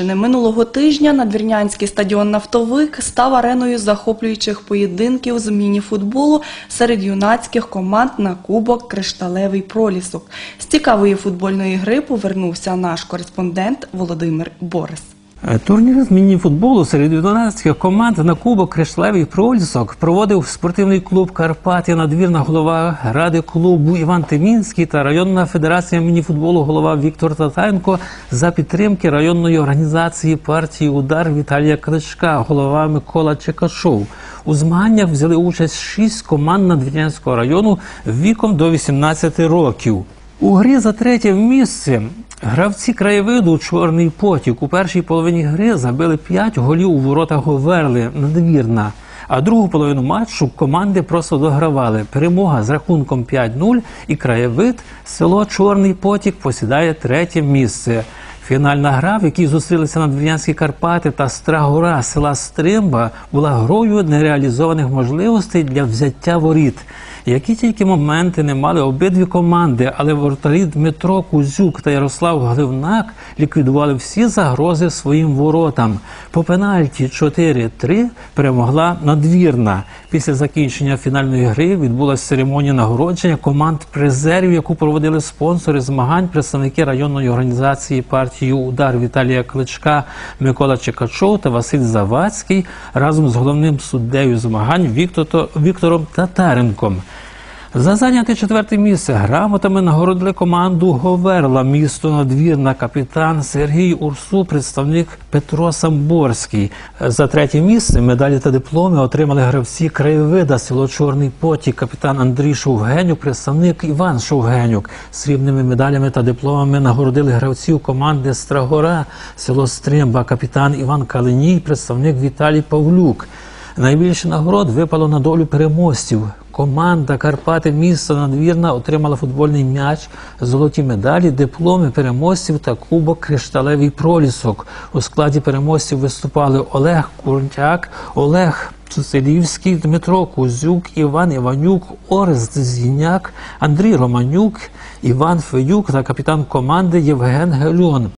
Рівненщини. Минулого тижня надвірнянський стадіон «Нафтовик» став ареною захоплюючих поєдинків з міні-футболу серед юнацьких команд на Кубок «Кришталевий пролісок». З цікавої футбольної гри повернувся наш кореспондент Володимир Борис. Е, Турнір з міні-футболу серед 11 команд на Кубок Кришталевий пролісок проводив спортивний клуб Карпати, надвірна голова ради клубу Іван Тимінський та районна федерація міні-футболу голова Віктор Татенко за підтримки районної організації партії Удар Віталія Кличка, голова Микола Чекашов. У змаганнях взяли участь шість команд Надвірнянського району віком до 18 років. У грі за третє місце гравці краєвиду Чорний потік у першій половині гри забили 5 голів у воротах Говерли надвірна. А другу половину матчу команди просто догравали. Перемога з рахунком 5-0 і краєвид село Чорний потік посідає третє місце. Фінальна гра, в якій зустрілися надвірнянські Карпати та Страгора села Стримба, була грою нереалізованих можливостей для взяття воріт. Які тільки моменти не мали обидві команди, але воротарі Дмитро Кузюк та Ярослав Гливнак ліквідували всі загрози своїм воротам. По пенальті 4-3 перемогла надвірна. Після закінчення фінальної гри відбулася церемонія нагородження команд призерів, яку проводили спонсори змагань, представники районної організації партії Удар Віталія Кличка, Микола Чекачов та Василь Завадський разом з головним суддею змагань Віктором Татаренком. За зайняте четверте місце грамотами нагородили команду Говерла, місто Надвірна, капітан Сергій Урсу, представник Петро Самборський. За третє місце медалі та дипломи отримали гравці краєвида, село Чорний Потік, капітан Андрій Шовгенюк, представник Іван Шовгенюк. Срібними медалями та дипломами нагородили гравців команди Страгора, село Стримба, капітан Іван Калиній, представник Віталій Павлюк. Найбільше нагород випало на долю переможців. Команда Карпати міста Надвірна отримала футбольний м'яч, золоті медалі, дипломи переможців та кубок Кришталевий пролісок. У складі переможців виступали Олег Куртяк, Олег Цуцелівський, Дмитро Кузюк, Іван Іванюк, Орест Зіняк, Андрій Романюк, Іван Феюк та капітан команди Євген Гельон.